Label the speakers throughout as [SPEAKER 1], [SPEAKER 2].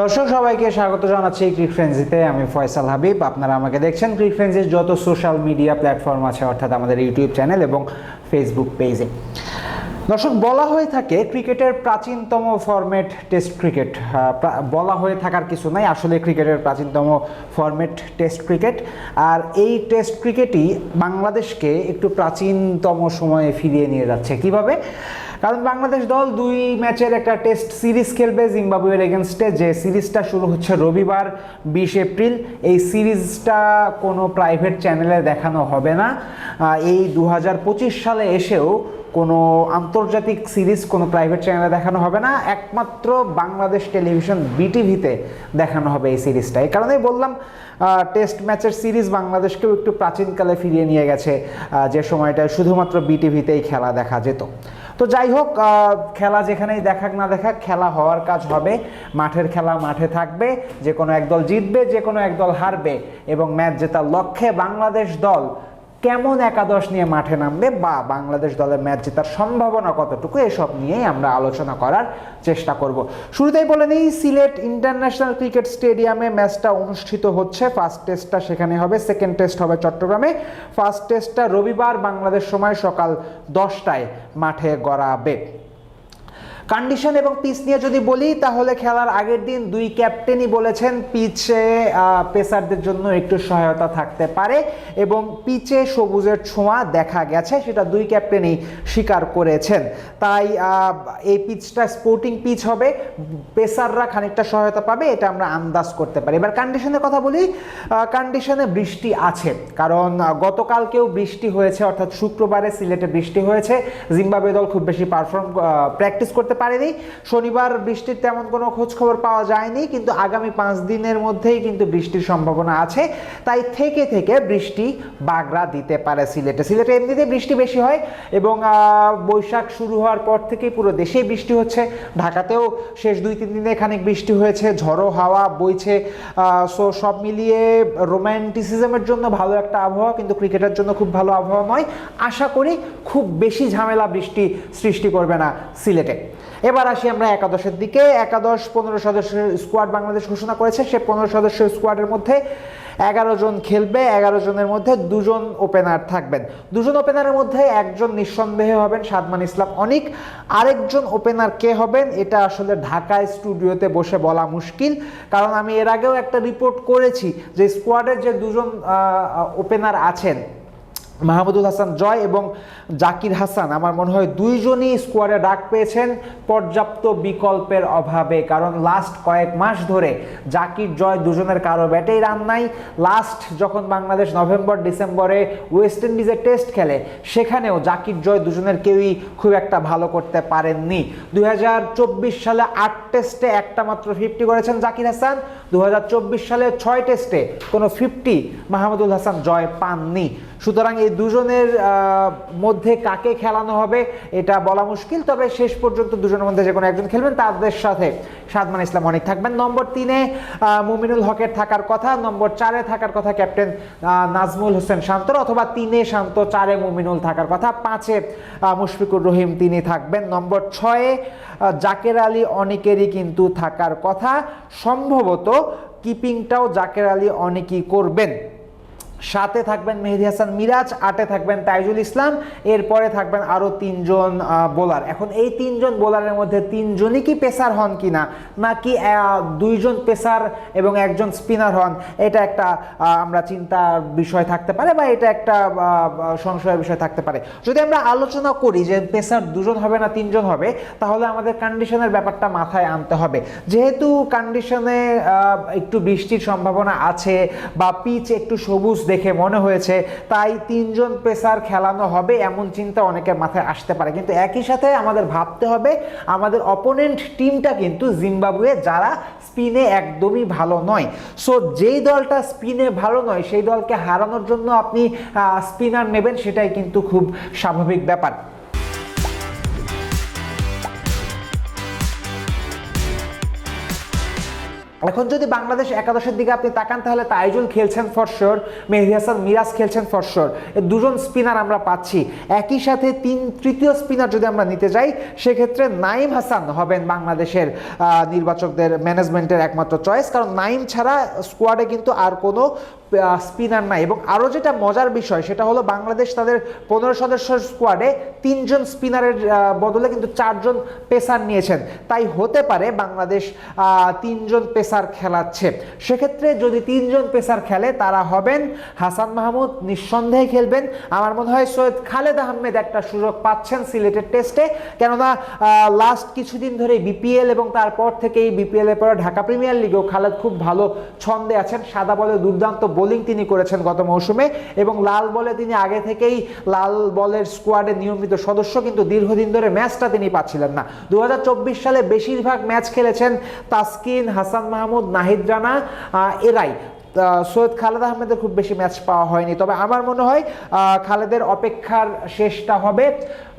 [SPEAKER 1] দর্শক, সবাইকে স্বাগত জানাচ্ছি ক্রিক ফ্রেন্সিতে আমি ফয়সাল হাবিব। আপনারা আমাকে দেখছেন ক্রিক ফ্রেন্সির যত সোশ্যাল মিডিয়া প্ল্যাটফর্ম আছে, অর্থাৎ আমাদের ইউটিউব চ্যানেল এবং ফেসবুক পেজে। দর্শক, বলা হয়ে থাকে ক্রিকেটের প্রাচীনতম ফরম্যাট টেস্ট ক্রিকেট। বলা হয়ে থাকার কিছু নাই, আসলে ক্রিকেটের প্রাচীনতম ফরম্যাট টেস্ট ক্রিকেট। আর এই টেস্ট ক্রিকেটই বাংলাদেশকে একটু প্রাচীনতম সময়ে ফিরিয়ে নিয়ে যাচ্ছে। কীভাবে? কারণ বাংলাদেশ দল দুই ম্যাচের একটা টেস্ট সিরিজ খেলবে জিম্বাবুয়ের এগেনস্টে যে সিরিজটা শুরু হচ্ছে রবিবার, বিশ এপ্রিল, এই সিরিজটা কোনো প্রাইভেট চ্যানেলে দেখানো হবে না। এই দু হাজার পঁচিশ সালে এসেও কোনো আন্তর্জাতিক সিরিজ কোনো প্রাইভেট চ্যানেলে দেখানো হবে না। একমাত্র বাংলাদেশ টেলিভিশন বিটিভিতে দেখানো হবে এই সিরিজটা। এই কারণেই বললাম টেস্ট ম্যাচের সিরিজ বাংলাদেশকেও একটু প্রাচীনকালে ফিরিয়ে নিয়ে গেছে। যে সময়টায় শুধুমাত্র বিটিভিতেই খেলা দেখা যেত। তো যাই হোক খেলা যেখানেই দেখাক না দেখাক, খেলা হওয়ার কাজ হবে। মাঠের খেলা মাঠে থাকবে, যে কোনো একদল জিতবে, যে কোনো একদল হারবে। এবং ম্যাচ জেতার লক্ষ্যে বাংলাদেশ দল কেমন একাদশ নিয়ে মাঠে নামবে বা বাংলাদেশ দলের ম্যাচ জেতার সম্ভাবনা কতটুকু, এসব নিয়েই আমরা আলোচনা করার চেষ্টা করব। শুরুতেই বলে নিই, সিলেট ইন্টারন্যাশনাল ক্রিকেট স্টেডিয়ামে ম্যাচটা অনুষ্ঠিত হচ্ছে। ফার্স্ট টেস্টটা সেখানে হবে, সেকেন্ড টেস্ট হবে চট্টগ্রামে। ফার্স্ট টেস্টটা রবিবার বাংলাদেশ সময় সকাল দশটায় মাঠে গড়াবে। কন্ডিশন এবং পিচ নিয়ে যদি বলি, তাহলে খেলার আগের দিন দুই ক্যাপ্টেনই বলেছেন পিচে পেসারদের জন্য একটু সহায়তা থাকতে পারে এবং পিচে সবুজের ছোঁয়া দেখা গেছে, সেটা দুই ক্যাপ্টেনই স্বীকার করেছেন। তাই এই পিচটা স্পোর্টিং পিচ হবে, পেসাররা খানিকটা সহায়তা পাবে, এটা আমরা আন্দাজ করতে পারি। এবার কন্ডিশনের কথা বলি কন্ডিশনে বৃষ্টি আছে, কারণ গতকালকেও বৃষ্টি হয়েছে, অর্থাৎ শুক্রবারে সিলেটে বৃষ্টি হয়েছে। জিম্বাবুয়ে দল খুব বেশি পারফর্ম প্র্যাকটিস করতে পারেনি। শনিবার বৃষ্টির তেমন কোনো খোঁজ খবর পাওয়া যায়নি, কিন্তু আগামী পাঁচ দিনের মধ্যেই কিন্তু বৃষ্টির সম্ভাবনা আছে। তাই থেকে থেকে বৃষ্টি বাগড়া দিতে পারে সিলেটে। সিলেটে এমনিতে বৃষ্টি বেশি হয় এবং বৈশাখ শুরু হওয়ার পর থেকেই পুরো দেশেই বৃষ্টি হচ্ছে। ঢাকাতেও শেষ দুই তিন দিনে খানিক বৃষ্টি হয়েছে, ঝড়ো হাওয়া বইছে। সো সব মিলিয়ে রোম্যান্টিসিজমের জন্য ভালো একটা আবহাওয়া, কিন্তু ক্রিকেটের জন্য খুব ভালো আবহাওয়া নয়। আশা করি খুব বেশি ঝামেলা বৃষ্টি সৃষ্টি করবে না সিলেটে। এবার আসি আমরা একাদশের দিকে। একাদশ পনেরো সদস্যের স্কোয়াড বাংলাদেশ ঘোষণা করেছে। সে পনেরো সদস্যের স্কোয়াডের মধ্যে এগারো জন খেলবে, এগারো জনের মধ্যে দুজন ওপেনার থাকবেন। দুজন ওপেনারের মধ্যে একজন নিঃসন্দেহে হবেন সাদমান ইসলাম অনিক। আরেকজন ওপেনার কে হবেন? এটা আসলে ঢাকায় স্টুডিওতে বসে বলা মুশকিল। কারণ আমি এর আগেও একটা রিপোর্ট করেছি যে স্কোয়াডের যে দুজন ওপেনার আছেন মাহমুদুল হাসান জয় এবং জাকির হাসান। আমার মনে হয় দুইজনই স্কোয়াডে ডাক পেয়েছেন পর্যাপ্ত বিকল্পের অভাবে। কারণ লাস্ট কয়েক মাস ধরে জাকির, জয় দুজনের কারও ব্যাটেই রান নাই। লাস্ট যখন বাংলাদেশ নভেম্বর, ডিসেম্বরে ওয়েস্ট ইন্ডিজের টেস্ট খেলে, সেখানেও জাকির, জয় দুজনের কেউই খুব একটা ভালো করতে পারেননি। দু হাজার চব্বিশ সালে আট টেস্টে একটা মাত্র ফিফটি করেছেন জাকির হাসান। দু হাজার চব্বিশ সালে ছয় টেস্টে কোনো ফিফটি মাহমুদুল হাসান জয় পাননি। সুতরাং এই দুজনের মধ্যে কাকে খেলানো হবে, এটা বলা মুশকিল। তবে শেষ পর্যন্ত দুজনের মধ্যে যে কোনো একজন খেলবেন, তাদের সাথে সাদমান ইসলাম অনেক থাকবেন। নম্বর তিনে মুমিনুল হকের থাকার কথা। নম্বর চারে থাকার কথা ক্যাপ্টেন নাজমুল হোসেন শান্তর অথবা তিনে শান্ত, চারে মুমিনুল থাকার কথা। পাঁচে মুশফিকুর রহিম তিনি থাকবেন। নম্বর ছয়ে জাকের আলী অনেকেরই কিন্তু থাকার কথা। সম্ভবত কিপিংটাও জাকের আলী অনেকই করবেন। সাথে থাকবেন মেহেদি হাসান মিরাজ আটে থাকবেন তাইজুল ইসলাম এরপরে থাকবেন আরও তিনজন বোলার। এখন এই তিনজন বোলারের মধ্যে তিনজনই কি পেসার হন কিনা? নাকি আহ, দুইজন পেসার এবং একজন স্পিনার হন? এটা একটা আমরা চিন্তার বিষয় থাকতে পারে বা এটা একটা সংশয়ের বিষয় থাকতে পারে। যদি আমরা আলোচনা করি যে পেসার দুজন হবে না তিনজন হবে তাহলে আমাদের কন্ডিশনের ব্যাপারটা মাথায় আনতে হবে। যেহেতু কন্ডিশনে একটু বৃষ্টির সম্ভাবনা আছে বা পিচ একটু সবুজ দেখে মনে হয়েছে, তাই তিনজন পেসার খেলানো হবে এমন চিন্তা অনেকের মাথায় আসতে পারে। কিন্তু একই সাথে আমাদের ভাবতে হবে, আমাদের অপোনেন্ট টিমটা কিন্তু জিম্বাবুয়ে যারা স্পিনে একদমই ভালো নয়। সো যেই দলটা স্পিনে ভালো নয়, সেই দলকে হারানোর জন্য আপনি স্পিনার নেবেন, সেটাই কিন্তু খুব স্বাভাবিক ব্যাপার। এখন যদি বাংলাদেশ একাদশের দিকে আপনি তাকান, তাহলে তাইজুল খেলছেন ফরশোর মেহদি হাসান মিরাজ খেলছেন ফরশোর দুজন স্পিনার আমরা পাচ্ছি। একই সাথে তিন, তৃতীয় স্পিনার যদি আমরা নিতে যাই, সেক্ষেত্রে নাইম হাসান হবেন বাংলাদেশের নির্বাচকদের ম্যানেজমেন্টের একমাত্র চয়েস কারণ নাইম ছাড়া স্কোয়াডে কিন্তু আর কোনো স্পিনার নাই। এবং আরও যেটা মজার বিষয়, সেটা হলো বাংলাদেশ তাদের পনেরো সদস্য স্কোয়াডে তিনজন স্পিনারের বদলে কিন্তু চারজন পেসার নিয়েছেন। তাই হতে পারে বাংলাদেশ তিনজন পেসার খেলাচ্ছে। সেক্ষেত্রে যদি তিনজন পেসার খেলে, তারা হবেন হাসান মাহমুদ, নিঃসন্দেহে খেলবেন। আমার মনে হয় সৈয়দ খালেদ আহমেদ একটা সুযোগ পাচ্ছেন সিলেটের টেস্টে। কেননা লাস্ট কিছুদিন ধরে বিপিএল এবং তারপর থেকেই বিপিএল এর পরে ঢাকা প্রিমিয়ার লিগেও খালেদ খুব ভালো ছন্দে আছেন। সাদা বলে দুর্দান্ত বোলিং তিনি করেছেন গত মৌসুমে এবং লাল বলে তিনি আগে থেকেই লাল বলের স্কোয়াডে নিয়মিত সদস্য, কিন্তু দীর্ঘদিন ধরে ম্যাচটা তিনি পাচ্ছিলেন না। দু হাজার চব্বিশ সালে বেশিরভাগ ম্যাচ খেলেছেন তাসকিন, হাসান মাহমুদ, নাহিদ রানা এরাই। সৈয়দ খালেদ আহমেদের খুব বেশি ম্যাচ পাওয়া হয়নি। তবে আমার মনে হয় খালেদের অপেক্ষার শেষটা হবে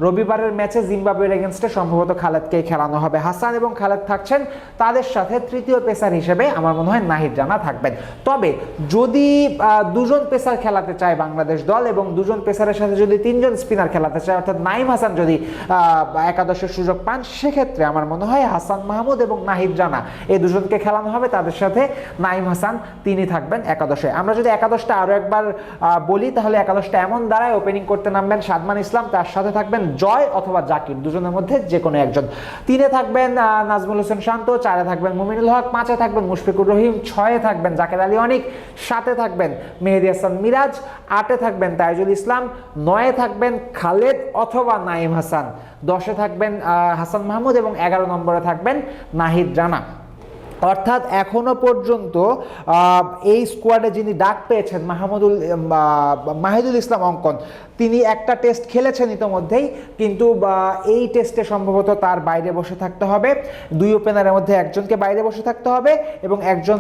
[SPEAKER 1] রবিবারের ম্যাচে জিম্বাবুয়ের এগেনস্টে সম্ভবত খালেদকেই খেলানো হবে। হাসান এবং খালেদ থাকছেন তাদের সাথে তৃতীয় পেসার হিসেবে আমার মনে হয় নাহিদ রানা থাকবেন। তবে যদি দুজন পেসার খেলাতে চায় বাংলাদেশ দল এবং দুজন পেসারের সাথে যদি তিনজন স্পিনার খেলাতে চায়, অর্থাৎ নাইম হাসান যদি একাদশের সুযোগ পান, সেক্ষেত্রে আমার মনে হয় হাসান মাহমুদ এবং নাহিদ রানা এই দুজনকে খেলানো হবে। তাদের সাথে নাইম হাসান, তিনি থাকবেন। একাদশে। আমরা যদি একাদশটা আরও একবার বলি, তাহলে একাদশটা এমন দাঁড়ায় ওপেনিং করতে নামবেন সাদমান ইসলাম, তার সাথে থাকবেন জয় অথবা জাকির, দুজনের মধ্যে যে কোনো একজন। তিনে থাকবেন নাজমুল হোসেন শান্ত, চারে থাকবেন মুমিনুল হক, পাঁচে থাকবেন মুশফিকুর রহিম, ছয়ে থাকবেন জাকের আলী অনিক, সাতে থাকবেন মেহেদি হাসান মিরাজ, আটে থাকবেন তাইজুল ইসলাম, নয়ে থাকবেন খালেদ অথবা নাইম হাসান, দশে থাকবেন হাসান মাহমুদ এবং এগারো নম্বরে থাকবেন নাহিদ রানা। অর্থাৎ এখনও পর্যন্ত এই স্কোয়াডে যিনি ডাক পেয়েছেন, মাহমুদুল মাহিদুল ইসলাম অঙ্কন, তিনি একটা টেস্ট খেলেছেন ইতোমধ্যেই, কিন্তু এই টেস্টে সম্ভবত তার বাইরে বসে থাকতে হবে। দুই ওপেনারের মধ্যে একজনকে বাইরে বসে থাকতে হবে এবং একজন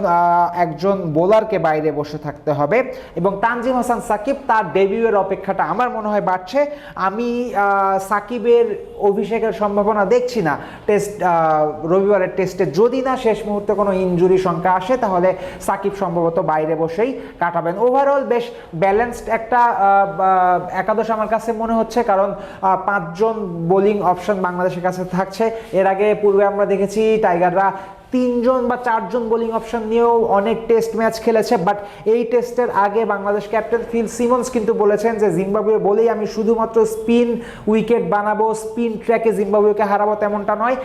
[SPEAKER 1] একজন বোলারকে বাইরে বসে থাকতে হবে। এবং তানজিম হাসান সাকিব তার ডেবিউয়ের অপেক্ষাটা আমার মনে হয় বাড়ছে। আমি সাকিবের অভিষেকের সম্ভাবনা দেখছি না। টেস্ট রবিবারের টেস্টে যদি না শেষ মুহূর্তে কোনো ইঞ্জুরি সংখ্যা আসে, তাহলে সাকিব সম্ভবত বাইরে বসেই কাটাবেন। ওভারঅল বেশ ব্যালেন্সড একটা একাদশ আমার কাছে মনে হচ্ছে, কারণ পাঁচজন বোলিং অপশন বাংলাদেশের কাছে থাকছে। এর আগে পূর্বে আমরা দেখেছি টাইগাররা তিনজন বা চারজন বোলিং অপশন নিয়েও অনেক টেস্ট ম্যাচ খেলেছে বাট এই টেস্টের আগে বাংলাদেশ ক্যাপ্টেন ফিল সিমন্স কিন্তু বলেছেন যে জিম্বাবুয়ে বলেই আমি শুধুমাত্র স্পিন উইকেট বানাবো স্পিন ট্র্যাকে জিম্বাবুয়েকে হারাবো তেমনটা নয়।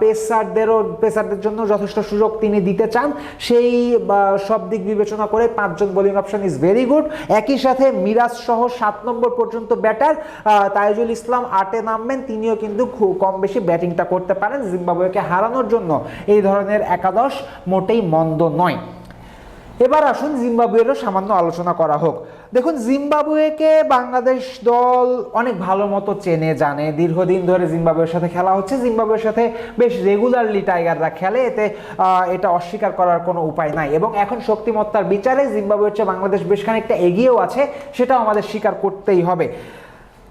[SPEAKER 1] পেসারদেরও, পেসারদের জন্য যথেষ্ট সুযোগ তিনি দিতে চান। সেই সব দিক বিবেচনা করে পাঁচজন bowling option is very good একই সাথে মিরাজ সহ সাত নম্বর পর্যন্ত ব্যাটার তাইজুল ইসলাম আটে নামবেন তিনিও কিন্তু খুব কম বেশি ব্যাটিংটা করতে পারেন জিম্বাবুয়েকে হারানোর জন্য। এই ধরনের একাদশ মোটেই মন্দ নয়। এবার আসুন জিম্বাবুয়েরও সামান্য আলোচনা করা হোক। দেখুন, জিম্বাবুয়েকে বাংলাদেশ দল অনেক ভালো মতো চেনে, জানে। দীর্ঘদিন ধরে জিম্বাবুয়ের সাথে খেলা হচ্ছে। জিম্বাবুয়ের সাথে বেশ রেগুলারলি টাইগাররা খেলে। এতে এটা অস্বীকার করার কোনো উপায় নাই। এবং এখন শক্তিমত্তার বিচারে জিম্বাবুয়ের চেয়ে বাংলাদেশ বেশ খানিকটা এগিয়েও আছে। সেটাও আমাদের স্বীকার করতেই হবে।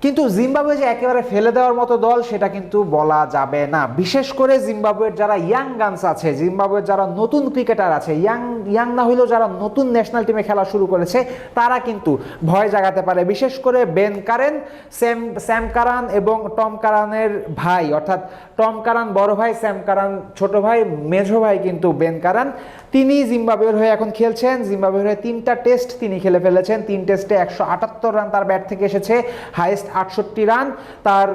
[SPEAKER 1] কিন্তু জিম্বাবুয়ে যে একেবারে ফেলে দেওয়ার মতো দল, সেটা কিন্তু বলা যাবে না। বিশেষ করে জিম্বাবুয়ের যারা ইয়াং গানস আছে, জিম্বাবুয়ের যারা নতুন ক্রিকেটার আছে, ইয়াং ইয়াং না হইলেও যারা নতুন ন্যাশনাল টিমে খেলা শুরু করেছে, তারা কিন্তু ভয় জাগাতে পারে। বিশেষ করে Ben Curran, Sam Sam Curran এবং টম কারানের ভাই, অর্থাৎ টম কারান বড় ভাই, স্যাম কারান ছোট ভাই, মেঝো ভাই কিন্তু বেন কারান। তিনি জিম্বাবুয়ের হয়ে এখন খেলছেন। জিম্বাবুয়ের হয়ে তিনটা টেস্ট তিনি খেলে ফেলেছেন। তিন টেস্টে একশো আটাত্তর রান তার ব্যাট থেকে এসেছে। হাইয়েস্ট আটষট্টি রান। তার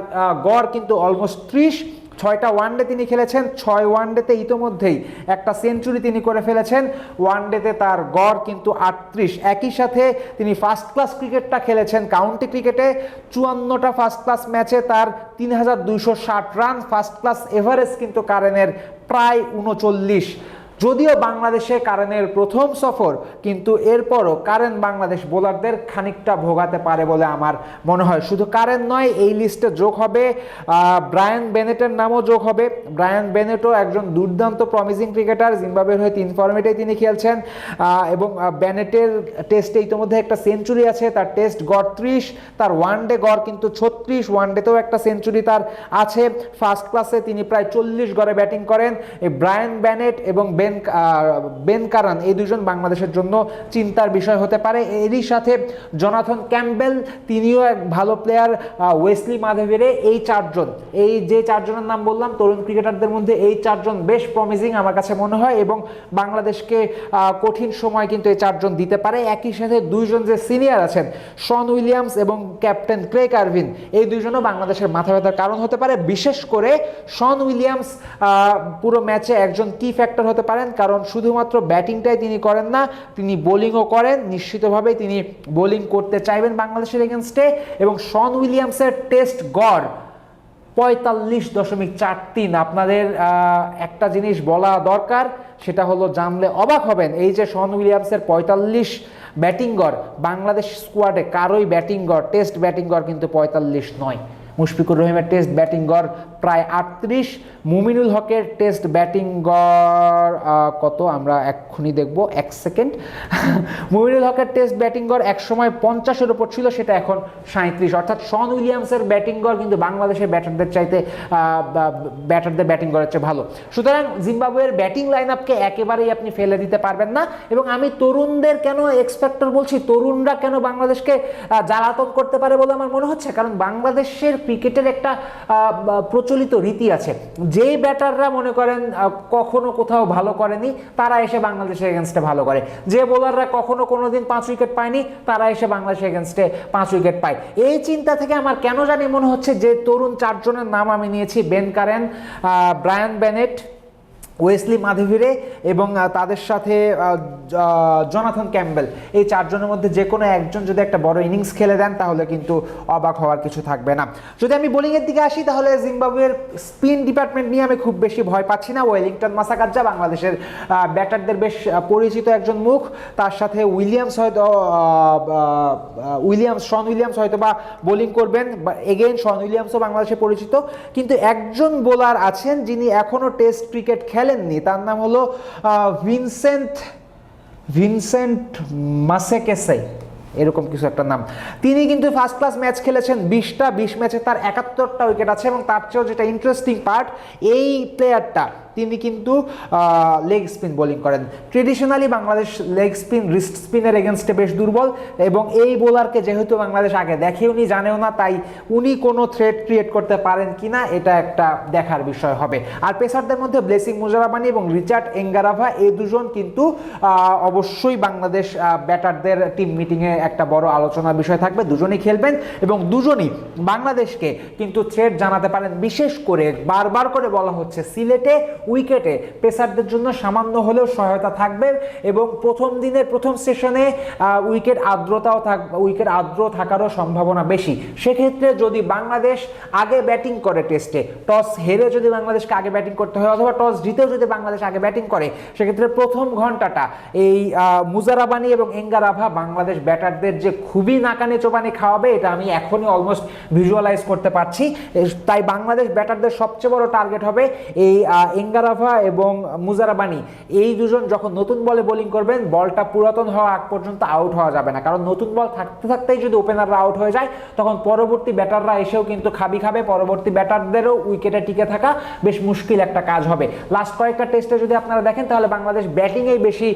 [SPEAKER 1] গড় কিন্তু অলমোস্ট ত্রিশ। ছয়টা ওয়ানডে তিনি খেলেছেন, ছয় ওয়ানডেতে ইতোমধ্যেই একটা সেঞ্চুরি তিনি করে ফেলেছেন। ওয়ানডেতে তার গড় কিন্তু আটত্রিশ। একই সাথে তিনি ফার্স্ট ক্লাস ক্রিকেটটা খেলেছেন কাউন্টি ক্রিকেটে চুয়ান্নটা ফার্স্ট ক্লাস ম্যাচে তার তিন হাজার দুইশো ষাট রান। ফার্স্ট ক্লাস এভারেজ কিন্তু কারেনের প্রায় উনচল্লিশ। যদিও বাংলাদেশে কারেনের প্রথম সফর, কিন্তু এরপরও কারেন বাংলাদেশ বোলারদের খানিকটা ভোগাতে পারে বলে আমার মনে হয়। শুধু কারেন নয়, এই লিস্টে যোগ হবে ব্রায়ান বেনেটের নামও যোগ হবে। ব্রায়ান বেনেটও একজন দুর্দান্ত প্রমিজিং ক্রিকেটার জিম্বাবুয়ের হয়ে তিন ফর্মেটে তিনি খেলছেন এবং বেনেটের টেস্টে ইতিমধ্যে একটা সেঞ্চুরি আছে, তার টেস্ট গড় ত্রিশ তার ওয়ান ডে গড় কিন্তু ছত্রিশ ওয়ান ডেতেও একটা সেঞ্চুরি তার আছে। ফার্স্ট ক্লাসে তিনি প্রায় চল্লিশ গড়ে ব্যাটিং করেন। এই ব্রায়ান ব্যানেট এবং বেন বেন কারান, এই দুজন বাংলাদেশের জন্য চিন্তার বিষয় হতে পারে। এরই সাথে জনাথন ক্যাম্বেল তিনিও এক ভালো প্লেয়ার ওয়েসলি মাধবেরে এই চারজন। এই যে চারজনের নাম বললাম, তরুণ ক্রিকেটারদের মধ্যে এই চারজন বেশ প্রমিজিং আমার কাছে মনে হয় এবং বাংলাদেশকে কঠিন সময় কিন্তু এই চারজন দিতে পারে। একই সাথে দুইজন যে সিনিয়র আছেন শন উইলিয়ামস এবং ক্যাপ্টেন ক্রে কার্ভিন এই দুইজনও বাংলাদেশের মাথা ব্যথার কারণ হতে পারে। বিশেষ করে শন উইলিয়ামস পুরো ম্যাচে একজন কি ফ্যাক্টর হতে পারেন কারণ শুধুমাত্র ব্যাটিংটাই তিনি করেন না, তিনি বোলিংও করেন নিশ্চিতভাবে তিনি বোলিং করতে চাইবেন বাংলাদেশের এগেনস্টে এবং শন উইলিয়ামসের টেস্ট গড় পঁয়তাল্লিশ দশমিক চার তিন। আপনাদের একটা জিনিস বলা দরকার, সেটা হলো জানলে অবাক হবেন, এই যে শন উইলিয়ামসের পঁয়তাল্লিশ ব্যাটিং গড়, বাংলাদেশ স্কোয়াডে কারোই ব্যাটিং গড় টেস্ট ব্যাটিং গড় কিন্তু পঁয়তাল্লিশ নয়। মুশফিকুর রহিমের টেস্ট ব্যাটিং গড় প্রায় আটত্রিশ। মুমিনুল হকের টেস্ট ব্যাটিং গড় কত? আমরা এক্ষুনি দেখব, এক সেকেন্ড। মুমিনুল হকের টেস্ট ব্যাটিং গড় একসময় পঞ্চাশের উপর ছিল, সেটা এখন সাঁত্রিশ অর্থাৎ শন উইলিয়ামসের ব্যাটিং গড় কিন্তু বাংলাদেশের ব্যাটারদের চাইতে ব্যাটারদের ব্যাটিং গড়ের চেয়ে ভালো। সুতরাং জিম্বাবুয়ের ব্যাটিং লাইন আপকে একেবারেই আপনি ফেলে দিতে পারবেন না। এবং আমি তরুণদের কেন এক্সপেক্টর বলছি? তরুণরা কেন বাংলাদেশকে জ্বালাতন করতে পারে বলে আমার মনে হচ্ছে? কারণ বাংলাদেশের ক্রিকেটের একটা প্রচলিত রীতি আছে। যেই ব্যাটাররা মনে করেন কখনো কোথাও ভালো করেনি, তারা এসে বাংলাদেশের এগেনস্টে ভালো করে। যে বোলাররা কখনো কোনো দিন পাঁচ উইকেট পায়নি, তারা এসে বাংলাদেশের এগেনস্টে পাঁচ উইকেট পায়। এই চিন্তা থেকে আমার কেন জানি মনে হচ্ছে যে তরুণ চারজনের নাম আমি নিয়েছি। Ben Curran Brian Bennett Wesley Madhevere এবং তাদের সাথে জনাথন ক্যাম্বেল এই চারজনের মধ্যে যে কোনো একজন যদি একটা বড় ইনিংস খেলে দেন, তাহলে কিন্তু অবাক হওয়ার কিছু থাকবে না। যদি আমি বোলিংয়ের দিকে আসি, তাহলে জিম্বাবুয়ের স্পিন ডিপার্টমেন্ট নিয়ে আমি খুব বেশি ভয় পাচ্ছি না। ওয়েলিংটন মাসাকাজ্জা, বাংলাদেশের ব্যাটারদের বেশ পরিচিত একজন মুখ। তার সাথে উইলিয়ামস হয়তো উইলিয়ামস, শন উইলিয়ামস হয়তো বা বোলিং করবেন। এগেইন, শন উইলিয়ামসও বাংলাদেশে পরিচিত। কিন্তু একজন বোলার আছেন, যিনি এখনও টেস্ট ক্রিকেট খেলেননি তার নাম হলো ভিনসেন্ট ভিনসেন্ট মাসেকেসে এরকম কিছু একটা নাম। তিনি কিন্তু ফার্স্ট ক্লাস ম্যাচ খেলেছেন, বিশটা, বিশ ম্যাচে তার একাত্তরটা উইকেট আছে এবং তার চেয়েও যেটা ইন্টারেস্টিং পার্ট এই প্লেয়ারটা তিনি কিন্তু লেগ স্পিন বোলিং করেন। Traditionally Bangladesh leg spin wrist স্পিনের এগেনস্টে বেশ দুর্বল এবং এই বোলারকে যেহেতু বাংলাদেশ আগে দেখেও নি জানেও না, তাই উনি কোনো থ্রেট ক্রিয়েট করতে পারেন কিনা, এটা একটা দেখার বিষয় হবে। আর পেসারদের মধ্যে ব্লেসিং মুজারাবানি এবং রিচার্ড এঙ্গারাভা এই দুজন কিন্তু অবশ্যই বাংলাদেশ ব্যাটারদের টিম মিটিংয়ে একটা বড় আলোচনার বিষয় থাকবে। দুজনই খেলবেন এবং দুজনই বাংলাদেশকে কিন্তু থ্রেট জানাতে পারেন। বিশেষ করে বারবার করে বলা হচ্ছে সিলেটে উইকেটে পেসারদের জন্য সামান্য হলেও সহায়তা থাকবে এবং প্রথম দিনের প্রথম সেশনে উইকেট আর্দ্রতাও থাক উইকেট আর্দ্র থাকারও সম্ভাবনা বেশি। সেক্ষেত্রে যদি বাংলাদেশ আগে ব্যাটিং করে টেস্টে টস হেরে যদি বাংলাদেশকে আগে ব্যাটিং করতে হয় অথবা টস জিতেও যদি বাংলাদেশ আগে ব্যাটিং করে সেক্ষেত্রে প্রথম ঘন্টাটা এই মুজারাবানি এবং এঙ্গারাভা বাংলাদেশ ব্যাটারদের যে খুবই নাকানে চোবানি খাওয়াবে এটা আমি এখনই অলমোস্ট ভিজুয়ালাইজ করতে পারছি। তাই বাংলাদেশ ব্যাটারদের সবচেয়ে বড় টার্গেট হবে এই আহ, এঙ্গারাভা এবং মুজারাবানি, এই দুজন যখন নতুন বলে বোলিং করবেন, বলটা পুরাতন হওয়া আগ পর্যন্ত আউট হওয়া যাবে না। কারণ নতুন বল থাকতে থাকতেই যদি ওপেনাররা আউট হয়ে যায়, তখন পরবর্তী ব্যাটাররা এসেও কিন্তু খাবি খাবে, পরবর্তী ব্যাটারদেরও উইকেটে টিকে থাকা বেশ মুশকিল একটা কাজ হবে। লাস্ট কয়েকটা টেস্টে যদি আপনারা দেখেন, তাহলে বাংলাদেশ ব্যাটিংয়েই বেশি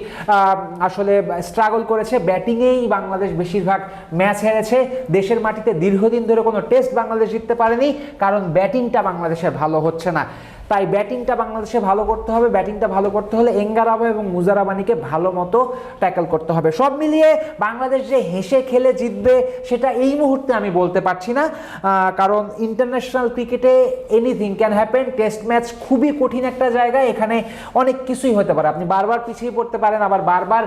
[SPEAKER 1] আসলে স্ট্রাগল করেছে। ব্যাটিংয়েই বাংলাদেশ বেশিরভাগ ম্যাচ হেরেছে। দেশের মাটিতে দীর্ঘদিন ধরে কোনো টেস্ট বাংলাদেশ জিততে পারেনি, কারণ ব্যাটিংটা বাংলাদেশের ভালো হচ্ছে না। তাই ব্যাটিংটা বাংলাদেশে ভালো করতে হবে। ব্যাটিংটা ভালো করতে হলে এঙ্গারাবা এবং মুজারাবানিকে ভালো মতো ট্যাকল করতে হবে। সব মিলিয়ে বাংলাদেশ যে হেসে খেলে জিতবে, সেটা এই মুহূর্তে আমি বলতে পারছি না। কারণ ইন্টারন্যাশনাল ক্রিকেটে anything can happen test match খুবই কঠিন একটা জায়গা এখানে অনেক কিছুই হতে পারে। আপনি বারবার পিছিয়ে পড়তে পারেন, আবার বারবার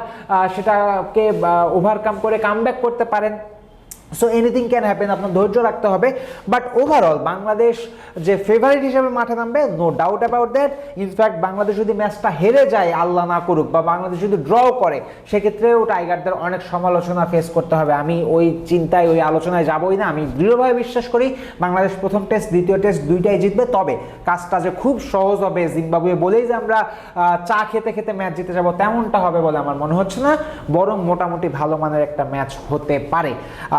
[SPEAKER 1] সেটাকে ওভারকাম করে কামব্যাক করতে পারেন। সো এনিথিং ক্যান হ্যাপেন আপনার ধৈর্য রাখতে হবে। বাট ওভারঅল বাংলাদেশ যে ফেভারিট হিসেবে মাঠে নামবে no doubt about that in fact Bangladesh যদি ম্যাচটা হেরে যায়, আল্লাহ না করুক, বা বাংলাদেশ যদি ড্র করে, সেক্ষেত্রেও টাইগারদের অনেক সমালোচনা ফেস করতে হবে। আমি ওই চিন্তায়, ওই আলোচনায় যাবই না। আমি দৃঢ়ভাবে বিশ্বাস করি, বাংলাদেশ প্রথম টেস্ট দ্বিতীয় টেস্ট দুইটাই জিতবে। তবে কাজটা যে খুব সহজ হবে, জিম্বাবুয়ে বলেই যে আমরা চা খেতে খেতে ম্যাচ জিতে যাব, তেমনটা হবে বলে আমার মনে হচ্ছে না। বরং মোটামুটি ভালো মানের একটা ম্যাচ হতে পারে।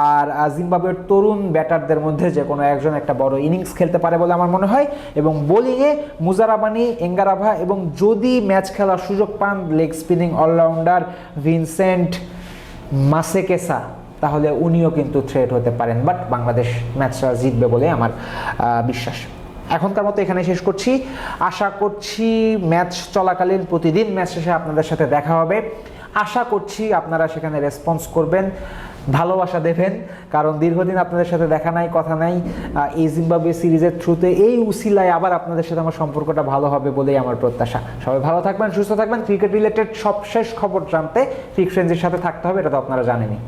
[SPEAKER 1] আর আর জিম্বাবুয়ের তরুণ ব্যাটারদের মধ্যে যে কোনো একজন একটা বড় ইনিংস খেলতে পারে বলে আমার মনে হয়। এবং বোলিংয়ে মুজারাবানি, এঙ্গারাভা এবং যদি ম্যাচ খেলার সুযোগ পান leg spinning allrounder Vincent Masekesa, তাহলে উনিও কিন্তু থ্রেট হতে পারেন। বাট বাংলাদেশ ম্যাচটা জিতবে বলে আমার বিশ্বাস। এখনকার মতো এখানে শেষ করছি। আশা করছি ম্যাচ চলাকালীন প্রতিদিন ম্যাচ শেষে আপনাদের সাথে দেখা হবে। আশা করছি আপনারা সেখানে রেসপন্স করবেন। ভালোবাসা দেবেন। কারণ দীর্ঘদিন আপনাদের সাথে দেখা নাই, কথা নাই এই জিম্বাবুয়ে সিরিজের থ্রুতে এই উসিলায় আবার আপনাদের সাথে আমার সম্পর্কটা ভালো হবে বলেই আমার প্রত্যাশা। সবাই ভালো থাকবেন, সুস্থ থাকবেন। ক্রিকেট রিলেটেড সবশেষ খবর জানতে ফ্রিকোয়েন্সির সাথে থাকতে হবে, এটা তো আপনারা জানেনই।